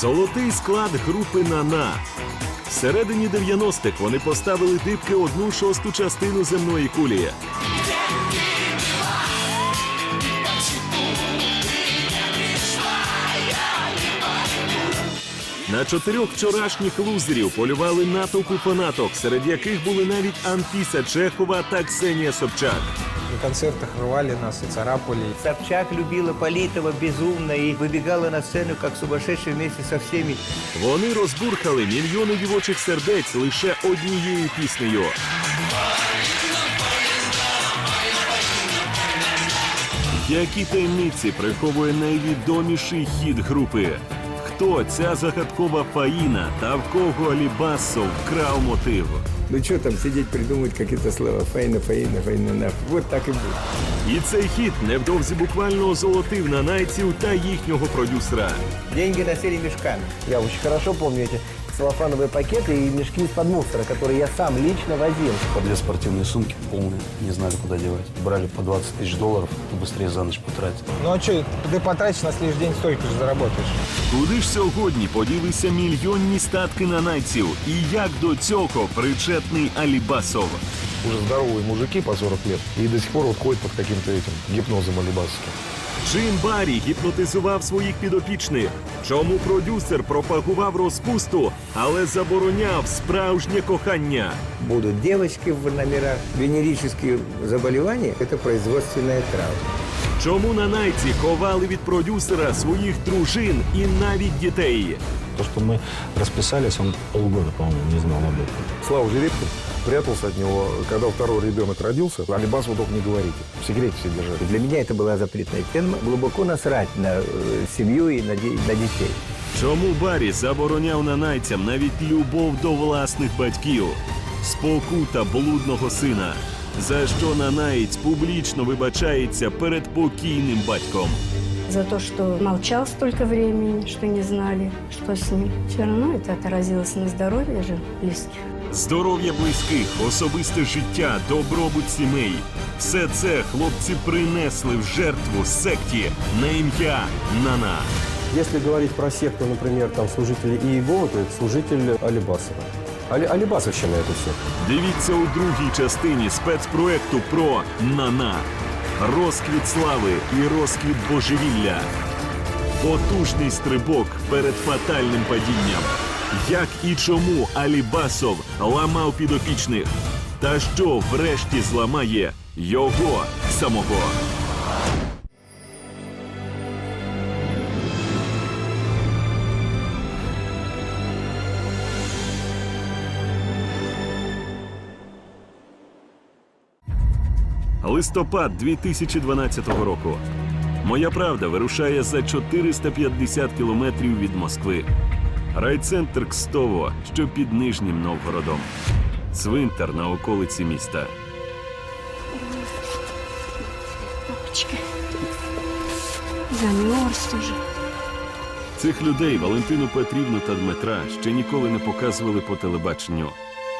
Золотий склад групи Нана. Всередині 90-х вони поставили дибки одну шосту частину земної кулі. На чотирьох вчорашніх лузерів полювали натовпи фанаток, серед яких були навіть Анфіса Чехова та Ксенія Собчак. На концертах рвали нас и царапали. Собчак любила Политова безумно и выбегала на сцену, как сумасшедшая вместе со всеми. Вони розбурхали мільйони дівочих сердець лише однією піснею. Які таємниці приховує найвідоміший хід групи? Хто ця загадкова фаїна та в кого Алібасов вкрав мотив? Ну что там сидеть, придумывать какие-то слова. Фаина, фаина, фаина, на. Вот так и будет. І цей хіт невдовзі буквально озолотив нанайців та їхнього продюсера. Деньги носили мешками. Я очень хорошо помню эти целлофановые пакеты и мешки из-под мусора, которые я сам лично возил. По две спортивные сумки полные, не знали, куда девать. Брали по 20 тысяч долларов, и быстрее за ночь потратить. Ну а что, ты потратишь на следующий день столько же заработаешь. Куди ж сьогодні поділися мільйонні статки нанайців? І як до цього причетний Алібасов? уже здоровые мужики по 40 лет и до сих пор вот ходят под каким-то этим гипнозом алибасовским. Чим Барі гіпнотизував своїх підопічних? Чому продюсер пропагував розпусту, але забороняв справжнє кохання? Будут девочки в номерах. Венерические заболевания – это производственная травма. Чому нанайці ховали від продюсера своїх дружин і навіть дітей? То, что мы расписались, он полгода, по-моему, не знал об этом. Слава Жеребкин прятался от него, когда второй ребенок родился. Алибасову только не говорите. В секрете все держали. Для меня это была запретная тема. Глубоко насрать на э, семью и на, де- на детей. Чому Барі забороняв нанайцям навіть любов до власних батьків? Спокута блудного сина. За що нанаєць публічно вибачається перед покійним батьком? за то, что молчал столько времени, что не знали, что с ним. Все равно это отразилось на здоровье же близких. Здоров'я близьких, особисте життя, добробут сімей. Все це хлопці принесли в жертву секті на ім'я Нана. Если говорить про секту, например, там служители Иеговы, то это служитель Алибасова. Али, Алибасовщина это все. Дивіться у другій частині спецпроекту про Нана. Розквіт слави і розквіт божевілля. Потужний стрибок перед фатальним падінням. Як і чому Алібасов ламав підопічних? Та що врешті зламає його самого? Листопад 2012 року. Моя правда вирушає за 450 кілометрів від Москви. Райцентр Кстово, що під Нижнім Новгородом. Цвинтар на околиці міста. Замерз уже. Цих людей Валентину Петрівну та Дмитра ще ніколи не показували по телебаченню.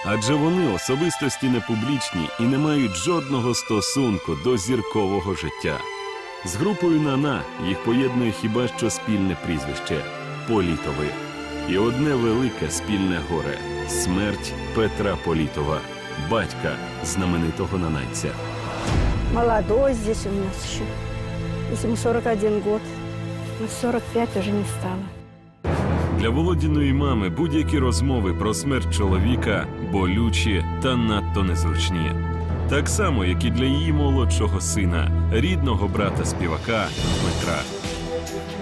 Адже вони особистості не публічні і не мають жодного стосунку до зіркового життя. З групою Нана їх поєднує хіба що спільне прізвище Політови. І одне велике спільне горе смерть Петра Політова, батька знаменитого нанайця. Молодой здесь у нас еще. Ему 41 год. Но 45 уже не стало. Для Володіної мами будь-які розмови про смерть чоловіка болючі та надто незручні. Так само, як і для її молодшого сина, рідного брата співака Дмитра.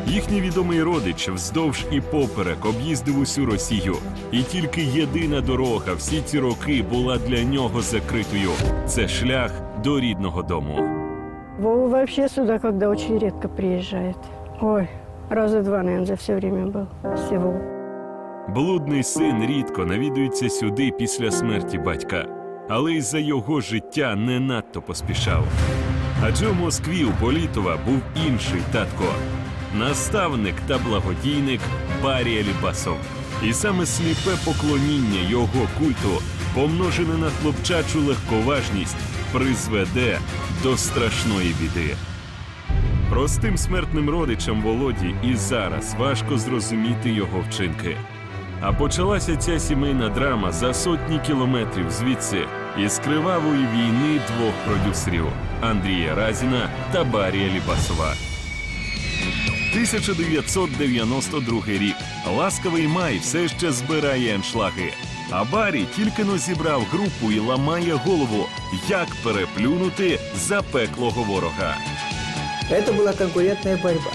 Їхній відомий родич вздовж і поперек об'їздив усю Росію, і тільки єдина дорога всі ці роки була для нього закритою. Це шлях до рідного дому. Вова вообще сюда, когда очень редко приезжает. Ой, раза два, наверное, за все время был. Всего. Блудний син рідко навідується сюди після смерті батька, але із-за його життя не надто поспішав. Адже в Москві у Політова був інший татко наставник та благодійник Барі Алібасов. І саме сліпе поклоніння його культу, помножене на хлопчачу легковажність, призведе до страшної біди. Простим смертним родичам Володі і зараз важко зрозуміти його вчинки. А почалася ця сімейна драма за сотні кілометрів звідси із кривавої війни двох продюсерів Андрія Разіна та Барія Лібасова. 1992 рік. Ласкавий май все ще збирає аншлаги. А Барі тільки но зібрав групу і ламає голову, як переплюнути запеклого ворога. Это была конкурентная борьба.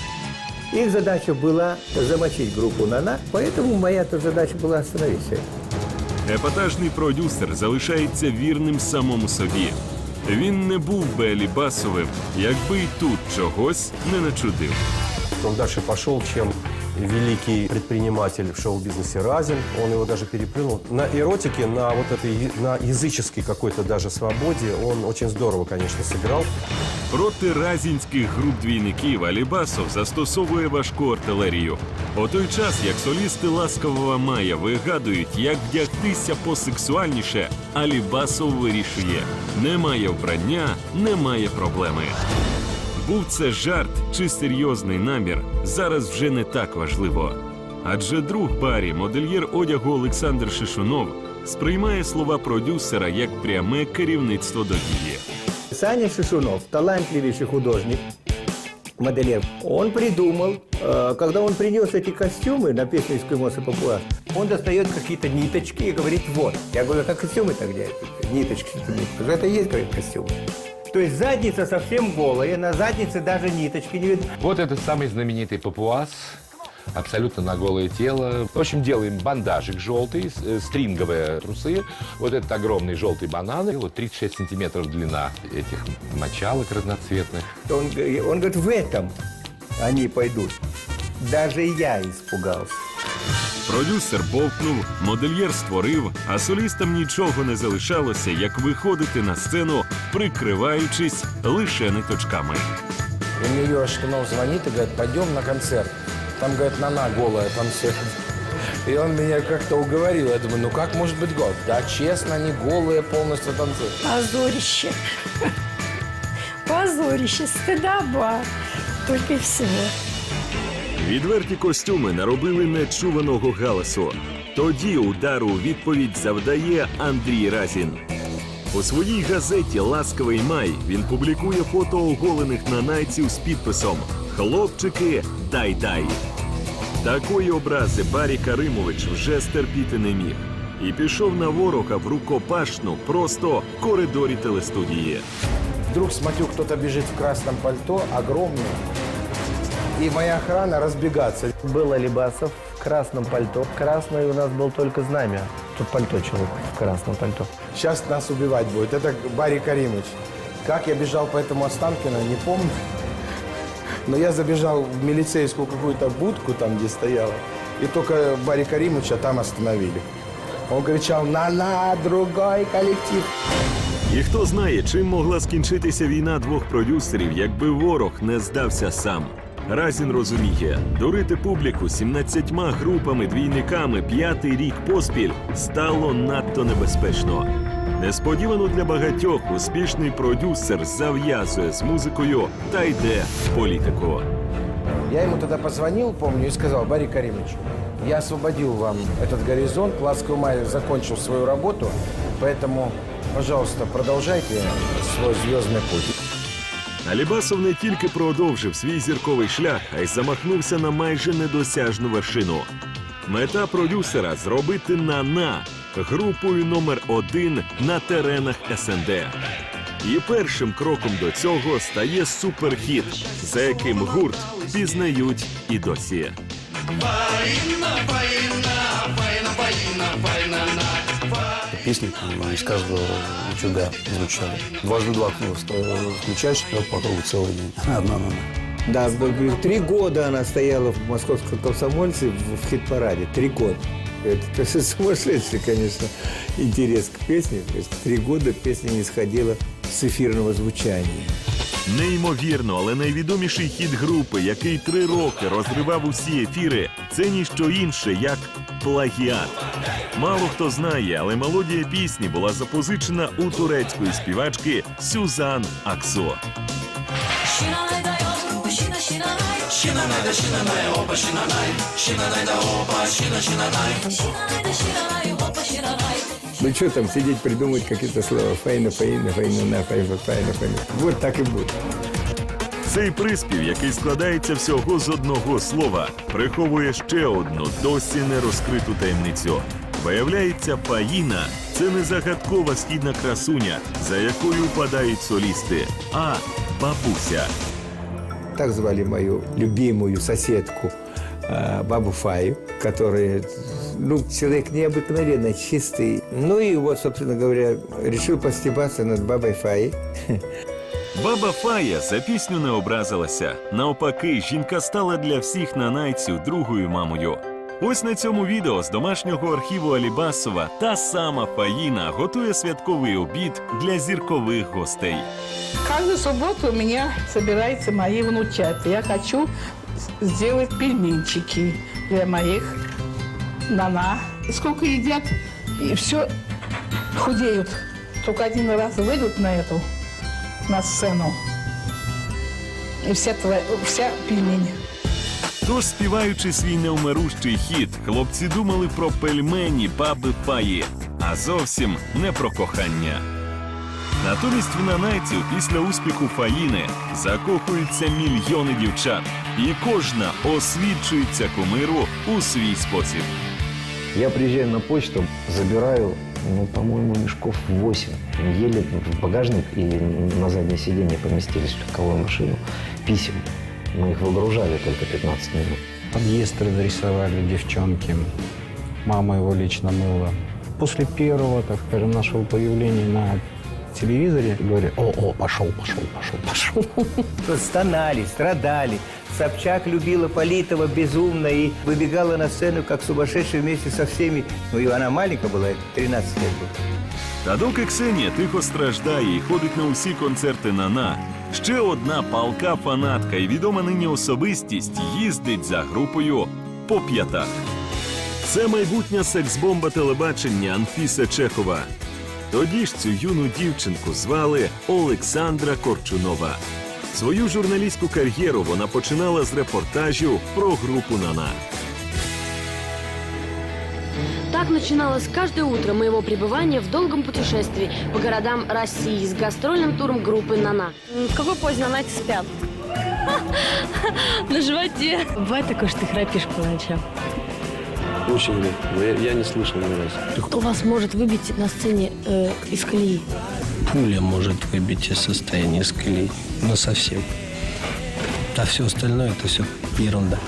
Их задача была замочить группу «Нана», поэтому моя-то задача была остановить все это. Епатажний продюсер залишається вірним самому собі. Він не був би Алібасовим, якби й тут чогось не начудив. Он дальше пошел, чем великий предприниматель в шоу-бизнесе Разин. Он его даже переплюнул. На эротике, на вот этой я- на языческой какой-то даже свободе он очень здорово, конечно, сыграл. Проти разінських груп двійників Алібасов застосовує важку артилерію. У той час, як солісти ласкавого Мая вигадують, як вдягтися посексуальніше, Алібасов вирішує: немає вбрання, немає проблеми. Був це жарт чи серйозний намір, зараз вже не так важливо. Адже друг Барі, модельєр одягу Олександр Шишунов, сприймає слова продюсера як пряме керівництво до дії. Саня Шишунов, талантливейший художник, модельер, он придумал, э, когда он принес эти костюмы на песню «Эскимос и Папуас», он достает какие-то ниточки и говорит, вот. Я говорю, а как костюмы тогда? Ниточки. что ниточки?» Это и есть, говорит, костюм. То есть задница совсем голая, на заднице даже ниточки не видно. Вот этот самый знаменитый папуас, абсолютно на голое тело. В общем, делаем бандажик желтый, э, стринговые трусы. Вот этот огромный желтый банан. И Вот 36 сантиметров длина этих мочалок разноцветных. Он, он говорит, в этом они пойдут. Даже я испугался. Продюсер бовкнув, модельєр створив, а солістам нічого не залишалося, як виходити на сцену, прикриваючись лише ниточками. И мне Юра Штунов звонит и говорит, пойдем на концерт. Там, говорит, Нана голая танцует. И он меня как-то уговорил. Я думаю, ну как может быть гол? Да, честно, они голые полностью танцуют. Позорище. Позорище, стыдоба. Только и всего. Відверті костюми наробили нечуваного галасу. Тоді удару відповідь завдає Андрій Разін. У своїй газеті Ласкавий май він публікує фото оголених нанайців з підписом Хлопчики, дай дай. Такої образи Барі Каримович вже стерпіти не міг. І пішов на ворога в рукопашну просто в коридорі телестудії. Вдруг смотрю, кто-то бежит в красном пальто, огромный. И моя охрана разбегаться. Был Алибасов в красном пальто. Красное у нас был только знамя. Тут пальто человек в красном пальто. Сейчас нас убивать будет. Это Барри Каримович. Как я бежал по этому Останкино, не помню. Но я забежал в милицейскую какую-то будку, там, где стояла. И только Барри Каримовича там остановили. Он кричал, на-на, другой коллектив. І хто знає, чим могла скінчитися війна двох продюсерів, якби ворог не здався сам. Разін розуміє, дурити публіку 17 групами двійниками п'ятий рік поспіль стало надто небезпечно. Несподівано для багатьох успішний продюсер зав'язує з музикою та йде в політику. Я ему тогда позвонил, помню, и сказал, Барри Каримович, я освободил вам этот горизонт, Ласковый Май закончил свою работу, поэтому, пожалуйста, продолжайте свой звездный путь. Алібасов не тільки продовжив свій зірковий шлях, а й замахнувся на майже недосяжну вершину. Мета продюсера зробити на-на групою номер один на теренах СНД. І першим кроком до цього стає суперхіт, за яким гурт пізнають і досі. Песни там из каждого утюга звучали. Дважды два э, включаешь, и вот по кругу целый день. Одна-одна. Да, б- б- три года она стояла в московском комсомольце в, в хит-параде. Три года. Это, это сумасшедший, конечно, интерес к песне. То есть три года песня не сходила с эфирного звучания. Неймовірно, але найвідоміший хіт групи, який три роки розривав усі ефіри, це ніщо інше, як плагіат. Мало хто знає, але мелодія пісні була запозичена у турецької співачки Сюзан Аксо. Ну что там сидеть, придумывать какие-то слова. Файна, фаина, файна, файна, файна, файна. Вот так и будет. Цей приспів, який складається всього з одного слова, приховує ще одну досі не розкриту таємницю. Виявляється, Фаїна це не загадкова східна красуня, за якою падають солісти, а бабуся. Так звали мою любимую соседку, э, бабу Фаю, которая, ну, человек необыкновенно чистый. Ну и вот, собственно говоря, решил постебаться над бабой Фаей. Баба Фая за пісню не образилася. Навпаки, жінка стала для всіх нанайців другою мамою. Ось на цьому відео з домашнього архіву Алібасова та сама Фаїна готує святковий обід для зіркових гостей. Каждую субботу у меня собираются мои внучата. Я хочу сделать пельменчики для моих нана. Сколько едят, и все худеют. Только один раз выйдут на эту, на сцену. И вся, тва- вся пельмень. Тож, співаючи свій неумирущий хіт, хлопці думали про пельмені баби Фаї, а зовсім не про кохання. Натомість в нанайців після успіху Фаїни закохуються мільйони дівчат, і кожна освідчується кумиру у свій спосіб. Я приезжаю на почту, забираю, ну, по-моему, мешков 8. Еле в багажник и на заднее сиденье поместились в легковую машину писем. Мы их выгружали только 15 минут. Подъезд разрисовали девчонки. Мама его лично мыла. После первого, так скажем, нашего появления на телевизоре говорят, о, о, пошел, пошел, пошел, пошел. То стонали, страдали. Собчак любила Политова безумно и выбегала на сцену, как сумасшедшая вместе со всеми. Ну, и она маленькая была, 13 лет была. Та доки Ксенія тихо страждає і ходить на усі концерти Нана, ще одна палка фанатка і відома нині особистість їздить за групою по п'ятах. Це майбутня секс-бомба телебачення Анфіса Чехова. Тоді ж цю юну дівчинку звали Олександра Корчунова. Свою журналістську кар'єру вона починала з репортажів про групу Нана. Так начиналось каждое утро моего пребывания в долгом путешествии по городам России с гастрольным туром группы «Нана». В какой позе «Нанайцы» спят? На животе. Бывает такое, что ты храпишь по ночам. Очень редко. Я, я не слышал ни разу. Кто вас может выбить на сцене э, из колеи? Пуля может выбить из состояния из колеи. Но совсем. А все остальное это все ерунда.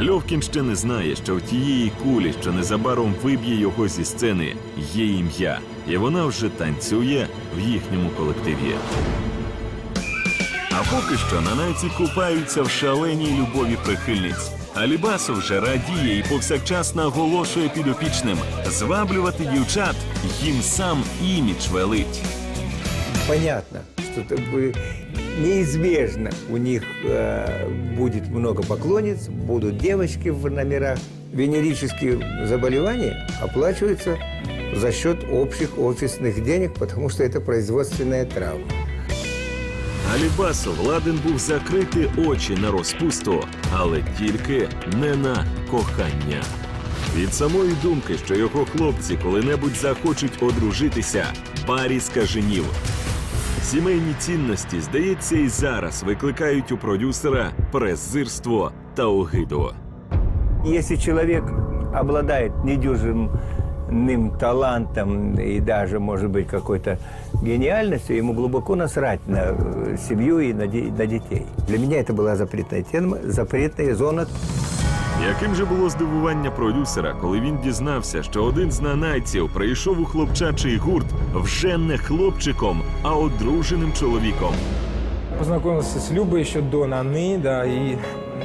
Льовкін ще не знає, що в тієї кулі, що незабаром виб'є його зі сцени, є ім'я, і вона вже танцює в їхньому колективі. А поки що нанайці купаються в шаленій любові прихильниць. Алібасов же радіє і повсякчас наголошує підопічним зваблювати дівчат їм сам імідж велить. Понятно, что это бы неизбежно у них э, будет много поклонниц, будут девочки в номерах. Венерические заболевания оплачиваются за счет общих офисных денег, потому что это производственная травма. Алібасов ладен був закрити очі на розпусту, але тільки не на кохання. Від самої думки, що його хлопці коли-небудь захочуть одружитися, Барі скаженів. Сімейні цінності, здається, і зараз викликають у продюсера презирство та огиду. Если человек обладает недюжинным талантом и даже, может быть, какой-то гениальностью, ему глубоко насрать на э, семью и на, де- на детей. Для меня это была запретная тема, запретная зона Яким же було здивування продюсера, коли він дізнався, що один з нанайців прийшов у хлопчачий гурт вже не хлопчиком, а одруженим чоловіком. Познакомился с Любой еще до Наны, да, и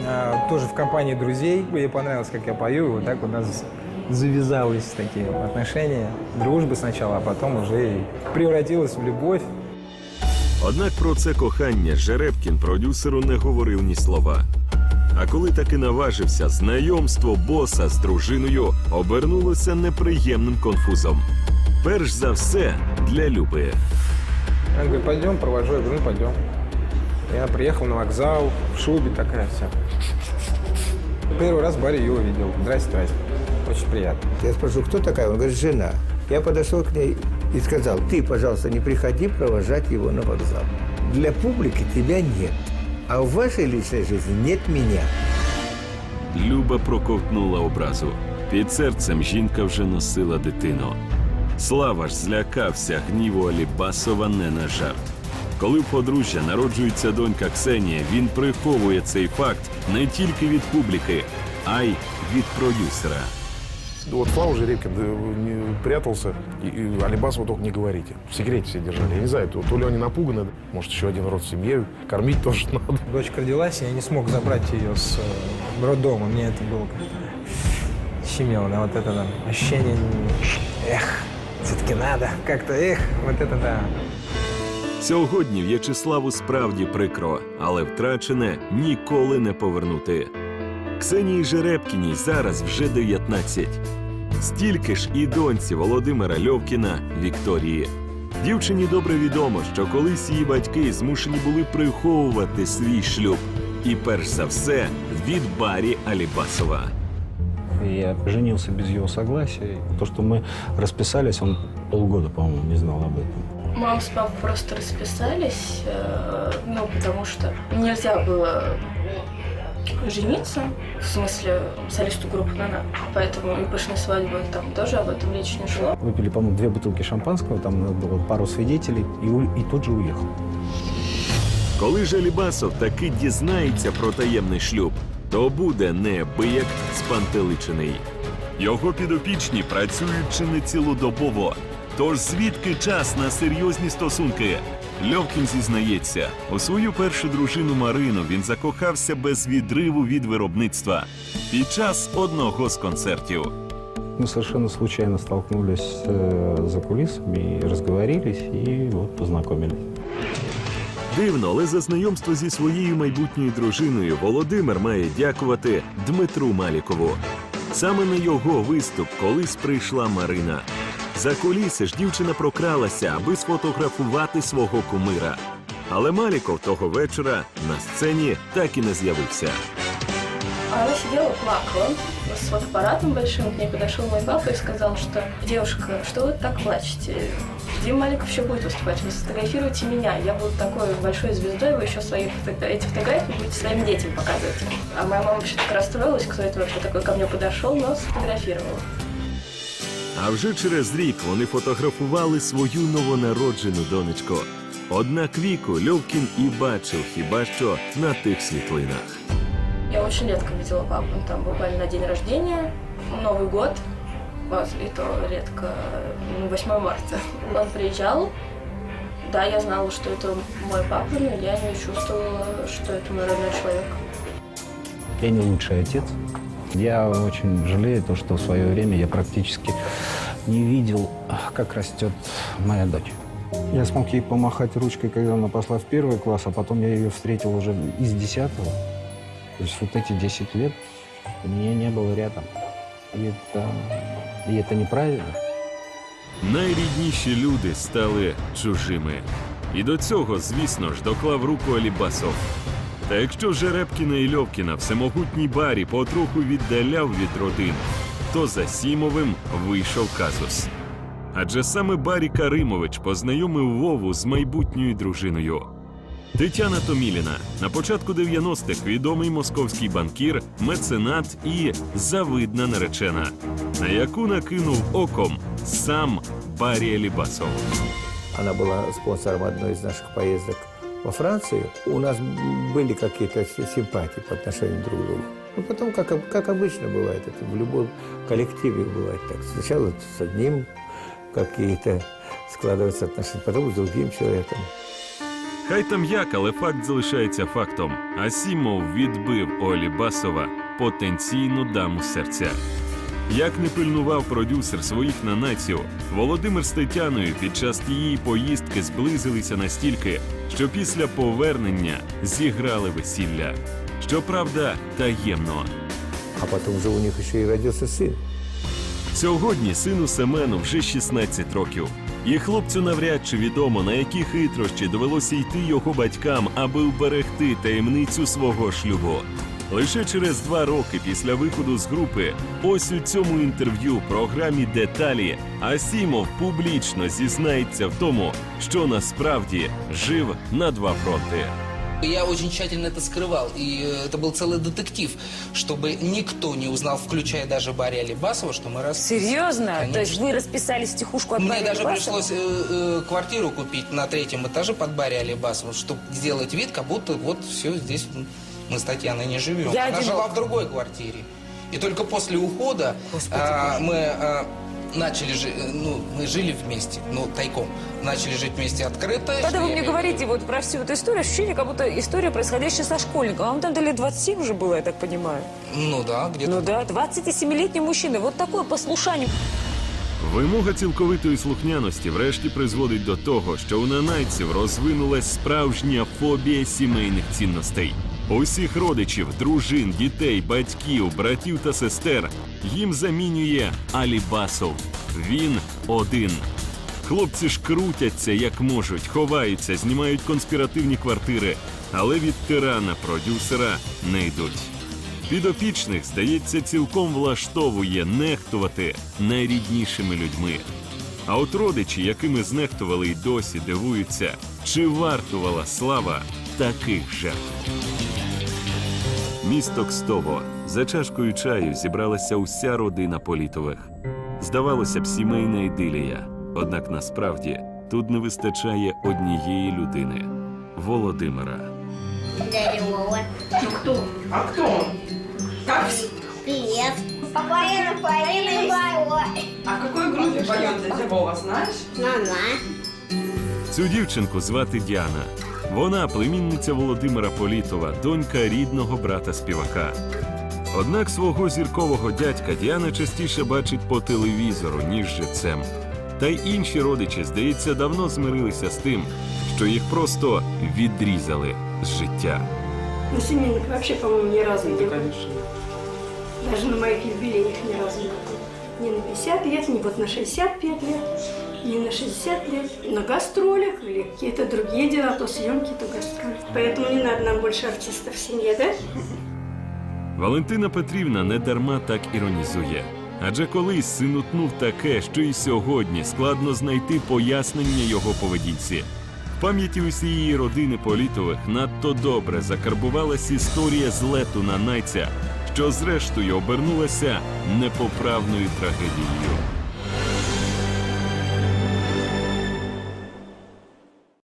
а, тоже в компании друзей. Ей понравилось, как я пою, и вот так у нас завязалось такие отношения. Дружба сначала, а потом уже и превратилась в любовь. Однак про це кохання Жеребкін продюсеру не говорив ні слова. А коли таки наважився, знайомство боса з дружиною обернулося неприємним конфузом. Перш за все для Люби. Она говорит, пойдем, провожу. Я говорю, ну пойдем. Я приехал на вокзал, в шубе такая вся. Первый раз Барри ее увидел. Здрасте, здрасте. Очень приятно. Я спрошу, кто такая? Он говорит, жена. Я подошел к ней и сказал, ты, пожалуйста, не приходи провожать его на вокзал. Для публики тебя нет, а в вашей личной жизни нет меня. Люба проковтнула образу. Під серцем жінка вже носила дитину. Слава ж злякався гніву Алібасова не на жарт. Коли в подружжя народжується донька Ксенія, він приховує цей факт не тільки від публіки, а й від продюсера. Вот Слава Жеребкин да, не прятался, и, и Алибасову только не говорите. В секрете все держали. Я не знаю, то, то ли они напуганы, может, еще один род в семье, кормить тоже надо. Дочка родилась, и я не смог забрать ее с э, роддома. Мне это было как-то щемело, да, вот это там ощущение, эх, все-таки надо, как-то, эх, вот это да. Сьогодні В'ячеславу справді прикро, але втрачене ніколи не повернути. Ксенії Жеребкіній зараз вже 19. Стільки ж і доньці Володимира Льовкіна Вікторії. Дівчині добре відомо, що колись її батьки змушені були приховувати свій шлюб. І перш за все від Барі Алібасова. Я женился без его согласия. То, что мы расписались, он полгода, по-моему, не знал об этом. Мама с папой просто расписались, э, ну, потому что нельзя было жениться, в смысле, солисту группы «Нана». Поэтому и пышной свадьбы там тоже об этом речь не шло. Выпили, по-моему, две бутылки шампанского, там было пару свидетелей, и, у- и тут же уехал. Коли ж Алібасов таки дізнається про таємний шлюб, то буде неабияк спантеличений. Його підопічні працюють чи не цілодобово. Тож звідки час на серйозні стосунки? Льовкін зізнається, у свою першу дружину Марину він закохався без відриву від виробництва під час одного з концертів. Мы совершенно случайно столкнулись э, за кулисами, и разговорились, и вот познакомились. Дивно, але за знайомство зі своєю майбутньою дружиною Володимир має дякувати Дмитру Малікову. Саме на його виступ колись прийшла Марина. За куліси ж дівчина прокралася, аби сфотографувати свого кумира. Але Маліков того вечора на сцені так і не з'явився. А она сидела, плакала с фотоаппаратом большим. К ней подошел мой папа и сказал, что девушка, что вы так плачете? Дима Маликов еще будет выступать, вы сфотографируйте меня. Я буду такой большой звездой, вы еще свои фото- эти фотографии будете своим детям показывать. А моя мама вообще так расстроилась, кто это вообще такой ко мне подошел, но сфотографировала. А вже через рік вони фотографували свою новонароджену донечку. Однак віку Льовкін і бачив хіба що на тих світлинах. Я очень редко видела папу, ну, там буквально на день рождения, Новый год, вот, и то редко, ну, 8 марта. Он приезжал, да, я знала, что это мой папа, но я не чувствовала, что это мой родной человек. Я не лучший отец. Я очень жалею то, что в свое время я практически не видел, как растет моя дочь. Я смог ей помахать ручкой, когда она пошла в первый класс, а потом я ее встретил уже из десятого. То есть вот эти 10 лет меня не было рядом. И это, и это неправильно. Найрідніші люди стали чужими. І до цього, звісно ж, доклав руку Алібасов. Та якщо Жеребкіна і Льовкіна всемогутній барі потроху віддаляв від родин, то за Сімовим вийшов казус. Адже саме Барі Каримович познайомив Вову з майбутньою дружиною. Тетяна Томіліна на початку 90-х відомий московський банкір, меценат і завидна наречена, на яку накинув оком сам Барі Алібасов. Она была спонсором одной из наших поездок во Францию. У нас были какие-то симпатии по отношению друг к другу. Ну, потом, как, об- как обычно бывает, это в любом коллективе бывает так. Сначала с одним какие-то складываются отношения, потом с другим человеком. Хай там як, але факт залишається фактом. Асімов відбив у Алібасова потенційну даму серця. Як не пильнував продюсер своїх нанаців, Володимир з Тетяною під час тієї поїздки зблизилися настільки, що після повернення зіграли весілля. Щоправда, таємно. А потом уже у них еще и родился сын. Сьогодні сину Семену вже 16 років. І хлопцю навряд чи відомо, на які хитрощі довелося йти його батькам, аби вберегти таємницю свого шлюбу. Лише через два роки після виходу з групи, ось у цьому інтерв'ю в програмі Деталі Асімов публічно зізнається в тому, що насправді жив на два фронти. Я очень тщательно это скрывал, и э, это был целый детектив, чтобы никто не узнал, включая даже Барри Алибасова, что мы раз... Серьезно? То есть Конечно. вы расписали стихушку от Мне Барри даже Алибасова? пришлось э, э, квартиру купить на третьем этаже под Барри Алибасова, чтобы сделать вид, как будто вот все здесь м, мы с Татьяной не живем. Я Она одинок. жила в другой квартире. И только после ухода а, мы а, начали жить, ну, мы жили вместе, ну, тайком. Начали жить вместе открыто. Когда что вы я мне имею в говорите вот про всю эту историю, ощущение, как будто история, происходящая со школьником. А вам там лет 27 уже было, я так понимаю. Ну да, где-то. Ну да, 27-летний мужчина. Вот такое послушание. Вимога цілковитої слухняності врешті призводить до того, що у нанайців розвинулась справжня фобія сімейних цінностей. Усіх родичів, дружин, дітей, батьків, братів та сестер їм замінює Алібасов. Він один. Хлопці ж крутяться як можуть, ховаються, знімають конспіративні квартири, але від тирана продюсера не йдуть. Підопічних, здається, цілком влаштовує нехтувати найріднішими людьми. А от родичі, якими знехтували й досі дивуються, чи вартувала слава таких жертв. Місто Кстово. За чашкою чаю зібралася уся родина Політових. Здавалося б, сімейна ідилія. Однак насправді тут не вистачає однієї людини Володимира. Дядя Вова. Ну кто? А кто он? Как? Привет. Папа Рафаэль А в какой группе поет дядя Вова, знаешь? Мама. Цю дівчинку звати Діана. Вона племінниця Володимира Політова, донька рідного брата співака. Однак свого зіркового дядька Діана частіше бачить по телевізору, ніж живцем. Та й інші родичі, здається, давно змирилися з тим, що їх просто відрізали з життя. На семейных вообще, по-моему, ни разу не было. Даже на моих юбилеях ни разу не было. Ни на 50 лет, ни вот на 65 лет, ни на 60 лет. На гастролях или какие-то другие дела, то съемки, то гастроли. Поэтому не надо нам больше артистов в семье, да? Валентина Петрівна не дарма так іронізує. Адже колись син утнув таке, що і сьогодні складно знайти пояснення його поведінці. В пам'яті усієї родини Політових надто добре закарбувалась історія злету на найця, що зрештою обернулася непоправною трагедією.